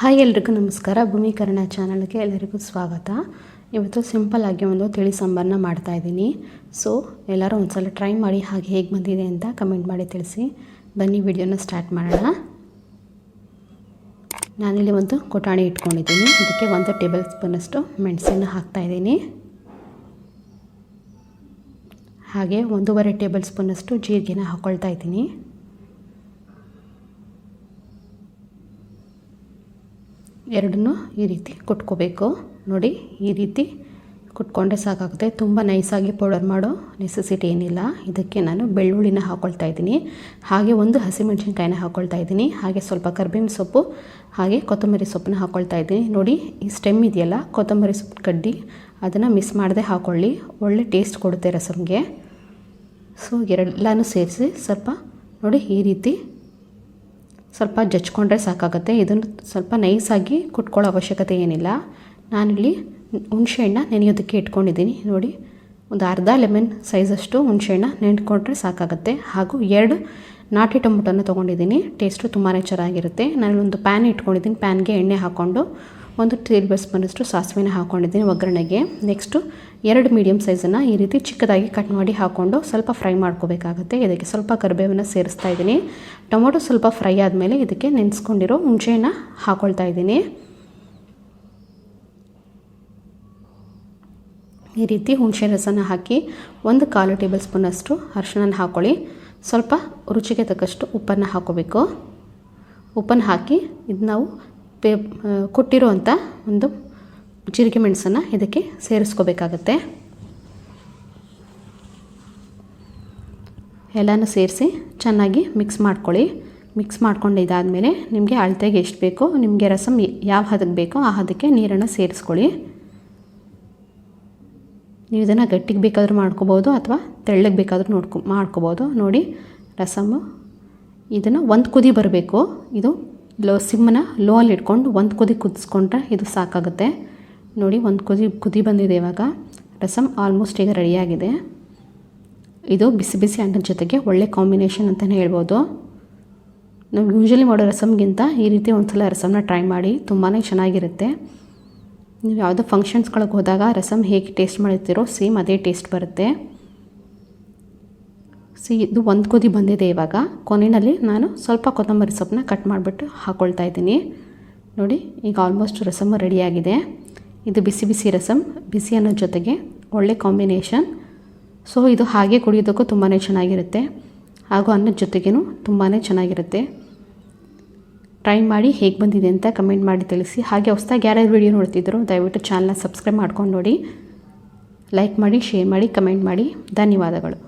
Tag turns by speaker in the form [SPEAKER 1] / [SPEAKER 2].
[SPEAKER 1] Hi ಎಲ್ರಿಗೂ ನಮಸ್ಕಾರ. ಭೂಮೀಕರಣ ಚಾನಲ್ಗೆ ಎಲ್ಲರಿಗೂ ಸ್ವಾಗತ. ಇವತ್ತು ಸಿಂಪಲ್ಲಾಗಿ ಒಂದು ತಿಳಿ ಸಾಂಬಾರನ್ನ ಮಾಡ್ತಾಯಿದ್ದೀನಿ ಸೊ ಎಲ್ಲರೂ ಒಂದ್ಸಲ ಟ್ರೈ ಮಾಡಿ ಹಾಗೆ ಹೇಗೆ ಬಂದಿದೆ ಅಂತ ಕಮೆಂಟ್ ಮಾಡಿ ತಿಳಿಸಿ. ಬನ್ನಿ, ವಿಡಿಯೋನ ಸ್ಟಾರ್ಟ್ ಮಾಡೋಣ. ನಾನಿಲ್ಲಿ ಒಂದು ಕೊಟಾಣಿ ಇಟ್ಕೊಂಡಿದ್ದೀನಿ. ಇದಕ್ಕೆ ಒಂದು ಟೇಬಲ್ ಸ್ಪೂನಷ್ಟು ಮೆಣಸನ್ನು ಹಾಕ್ತಾಯಿದ್ದೀನಿ ಹಾಗೆ ಒಂದೂವರೆ ಟೇಬಲ್ ಸ್ಪೂನಷ್ಟು ಜೀರಿಗೆನ ಹಾಕ್ಕೊಳ್ತಾ ಇದ್ದೀನಿ. ಎರಡನ್ನೂ ಈ ರೀತಿ ಕುಟ್ಕೋಬೇಕು. ನೋಡಿ, ಈ ರೀತಿ ಕುಟ್ಕೊಂಡ್ರೆ ಸಾಕಾಗುತ್ತೆ. ತುಂಬ ನೈಸಾಗಿ ಪೌಡರ್ ಮಾಡೋ ನೆಸೆಸಿಟಿ ಏನಿಲ್ಲ. ಇದಕ್ಕೆ ನಾನು ಬೆಳ್ಳುಳ್ಳಿನ ಹಾಕ್ಕೊಳ್ತಾ ಇದ್ದೀನಿ. ಹಾಗೆ ಒಂದು ಹಸಿಮೆಣ್ಸಿನ್ಕಾಯಿನ ಹಾಕ್ಕೊಳ್ತಾ ಇದ್ದೀನಿ. ಹಾಗೆ ಸ್ವಲ್ಪ ಕರ್ಬೇವಿನ ಸೊಪ್ಪು, ಹಾಗೆ ಕೊತ್ತಂಬರಿ ಸೊಪ್ಪನ್ನ ಹಾಕ್ಕೊಳ್ತಾ ಇದ್ದೀನಿ. ನೋಡಿ, ಈ ಸ್ಟೆಮ್ ಇದೆಯಲ್ಲ, ಕೊತ್ತಂಬರಿ ಸೊಪ್ಪು ಕಡ್ಡಿ, ಅದನ್ನು ಮಿಸ್ ಮಾಡದೆ ಹಾಕ್ಕೊಳ್ಳಿ ಒಳ್ಳೆ ಟೇಸ್ಟ್ ಕೊಡುತ್ತೆ ರಸಮ್ಗೆ ಸೊ ಎರಡೆಲ್ಲನೂ ಸೇರಿಸಿ ಸ್ವಲ್ಪ ನೋಡಿ ಈ ರೀತಿ ಸ್ವಲ್ಪ ಜಚ್ಕೊಂಡ್ರೆ ಸಾಕಾಗುತ್ತೆ. ಇದನ್ನು ಸ್ವಲ್ಪ ನೈಸಾಗಿ ಕುಟ್ಕೊಳ್ಳೋ ಅವಶ್ಯಕತೆ ಏನಿಲ್ಲ. ನಾನಿಲ್ಲಿ ಹುಣಸೆಹಣ್ಣ ನೆನೆಯೋದಕ್ಕೆ ಇಟ್ಕೊಂಡಿದ್ದೀನಿ. ನೋಡಿ, ಒಂದು ಅರ್ಧ ಲೆಮನ್ ಸೈಜಷ್ಟು ಹುಣಸೆಹಣ್ಣ ನೆನೆಕೊಂಡ್ರೆ ಸಾಕಾಗುತ್ತೆ. ಹಾಗೂ ಎರಡು ನಾಟಿ ಟೊಮೊಟೊನ ತೊಗೊಂಡಿದ್ದೀನಿ. ಟೇಸ್ಟು ತುಂಬಾ ಚೆನ್ನಾಗಿರುತ್ತೆ. ನಾನೊಂದು ಪ್ಯಾನ್ ಇಟ್ಕೊಂಡಿದ್ದೀನಿ. ಪ್ಯಾನ್ಗೆ ಎಣ್ಣೆ ಹಾಕ್ಕೊಂಡು ಒಂದು ಟೇಬಲ್ ಸ್ಪೂನಷ್ಟು ಸಾಸಿವೆನ ಹಾಕ್ಕೊಂಡಿದ್ದೀನಿ ಒಗ್ಗರಣೆಗೆ. ನೆಕ್ಸ್ಟು ಎರಡು ಮೀಡಿಯಮ್ ಸೈಜನ್ನು ಈ ರೀತಿ ಚಿಕ್ಕದಾಗಿ ಕಟ್ ಮಾಡಿ ಹಾಕ್ಕೊಂಡು ಸ್ವಲ್ಪ ಫ್ರೈ ಮಾಡ್ಕೋಬೇಕಾಗುತ್ತೆ. ಇದಕ್ಕೆ ಸ್ವಲ್ಪ ಕರಿಬೇವನ್ನು ಸೇರಿಸ್ತಾ ಇದ್ದೀನಿ. ಟೊಮೊಟೊ ಸ್ವಲ್ಪ ಫ್ರೈ ಆದಮೇಲೆ ಇದಕ್ಕೆ ನೆನೆಸ್ಕೊಂಡಿರೋ ಹುಣಸೆಹಣ್ಣ ಹಾಕ್ಕೊಳ್ತಾ ಇದ್ದೀನಿ. ಈ ರೀತಿ ಹುಣಸೆ ರಸನ ಹಾಕಿ ಒಂದು ಕಾಲು ಟೇಬಲ್ ಸ್ಪೂನಷ್ಟು ಅರಿಶಿನ ಹಾಕ್ಕೊಳ್ಳಿ ಸ್ವಲ್ಪ ರುಚಿಗೆ ತಕ್ಕಷ್ಟು ಉಪ್ಪನ್ನು ಹಾಕೋಬೇಕು. ಉಪ್ಪನ್ನು ಹಾಕಿ ಇದು ನಾವು ಪೇ ಕೊಟ್ಟಿರುವಂಥ ಒಂದು ಜೀರಿಗೆ ಮೆಣಸನ್ನು ಇದಕ್ಕೆ ಸೇರಿಸ್ಕೋಬೇಕಾಗತ್ತೆ. ಎಲ್ಲನೂ ಸೇರಿಸಿ ಚೆನ್ನಾಗಿ ಮಿಕ್ಸ್ ಮಾಡ್ಕೊಳ್ಳಿ. ಮಿಕ್ಸ್ ಮಾಡ್ಕೊಂಡು ಇದಾದಮೇಲೆ ನಿಮಗೆ ಅಳತೆಗೆ ಎಷ್ಟು ಬೇಕೋ, ನಿಮಗೆ ರಸಮ್ ಯಾವ ಹದಕ್ಕೆ ಬೇಕೋ ಆ ಹದಕ್ಕೆ ನೀರನ್ನು ಸೇರಿಸ್ಕೊಳ್ಳಿ. ನೀವು ಇದನ್ನು ಗಟ್ಟಿಗೆ ಬೇಕಾದರೂ ಮಾಡ್ಕೋಬೋದು ಅಥವಾ ತೆಳ್ಳಗೆ ಬೇಕಾದರೂ ನೋಡ್ಕೊ, ಮಾಡ್ಕೋಬೋದು. ನೋಡಿ ರಸಮ್ಮು ಇದನ್ನು ಒಂದು ಕುದಿ ಬರಬೇಕು. ಇದು ಲೋ ಸಿಮ್ಮನ್ನ ಲೋ ಅಲ್ಲಿ ಇಟ್ಕೊಂಡು ಒಂದು ಕುದಿ ಕುದಿಸ್ಕೊಂಡ್ರೆ ಇದು ಸಾಕಾಗುತ್ತೆ. ನೋಡಿ, ಒಂದು ಕುದಿ ಕುದಿ ಬಂದಿದೆ ಇವಾಗ. ರಸಮ್ ಆಲ್ಮೋಸ್ಟ್ ಈಗ ರೆಡಿಯಾಗಿದೆ ಇದು ಬಿಸಿ ಬಿಸಿ ಅನ್ನದ ಜೊತೆಗೆ ಒಳ್ಳೆ ಕಾಂಬಿನೇಷನ್ ಅಂತಲೇ ಹೇಳ್ಬೋದು. ನಾವು ಯೂಶ್ವಲಿ ಮಾಡೋ ರಸಮ್ಗಿಂತ ಈ ರೀತಿ ಒಂದು ಸಲ ರಸಮ್ನ ಟ್ರೈ ಮಾಡಿ ತುಂಬಾ ಚೆನ್ನಾಗಿರುತ್ತೆ. ನೀವು ಯಾವುದೋ ಫಂಕ್ಷನ್ಸ್ಗಳಿಗೆ ಹೋದಾಗ ರಸಮ್ ಹೇಗೆ ಟೇಸ್ಟ್ ಮಾಡಿರ್ತೀರೋ ಸೇಮ್ ಅದೇ ಟೇಸ್ಟ್ ಬರುತ್ತೆ. ಸಿ ಇದು ಒಂದು ಕುದಿ ಬಂದಿದೆ ಇವಾಗ. ಕೊನೆಯಲ್ಲಿ ನಾನು ಸ್ವಲ್ಪ ಕೊತ್ತಂಬರಿ ಸೊಪ್ಪನ್ನ ಕಟ್ ಮಾಡಿಬಿಟ್ಟು ಹಾಕ್ಕೊಳ್ತಾ ಇದ್ದೀನಿ. ನೋಡಿ, ಈಗ ಆಲ್ಮೋಸ್ಟ್ ರಸಮ್ ರೆಡಿಯಾಗಿದೆ. ಇದು ಬಿಸಿ ಬಿಸಿ ರಸಮ್ ಬಿಸಿ ಅನ್ನೋ ಜೊತೆಗೆ ಒಳ್ಳೆ ಕಾಂಬಿನೇಷನ್ ಸೊ ಇದು ಹಾಗೆ ಕುಡಿಯೋದಕ್ಕೂ ತುಂಬಾ ಚೆನ್ನಾಗಿರುತ್ತೆ. ಹಾಗೂ ಅನ್ನದ ಜೊತೆಗೇನು ತುಂಬಾ ಚೆನ್ನಾಗಿರುತ್ತೆ. ಟ್ರೈ ಮಾಡಿ ಹೇಗೆ ಬಂದಿದೆ ಅಂತ ಕಮೆಂಟ್ ಮಾಡಿ ತಿಳಿಸಿ. ಹಾಗೆ ಹೊಸ್ದಾಗಿ ಯಾರ್ಯಾರು ವೀಡಿಯೋ ನೋಡ್ತಿದ್ರು ದಯವಿಟ್ಟು ಚಾನಲ್ನ ಸಬ್ಸ್ಕ್ರೈಬ್ ಮಾಡ್ಕೊಂಡು ನೋಡಿ. ಲೈಕ್ ಮಾಡಿ ಶೇರ್ ಮಾಡಿ ಕಮೆಂಟ್ ಮಾಡಿ. ಧನ್ಯವಾದಗಳು.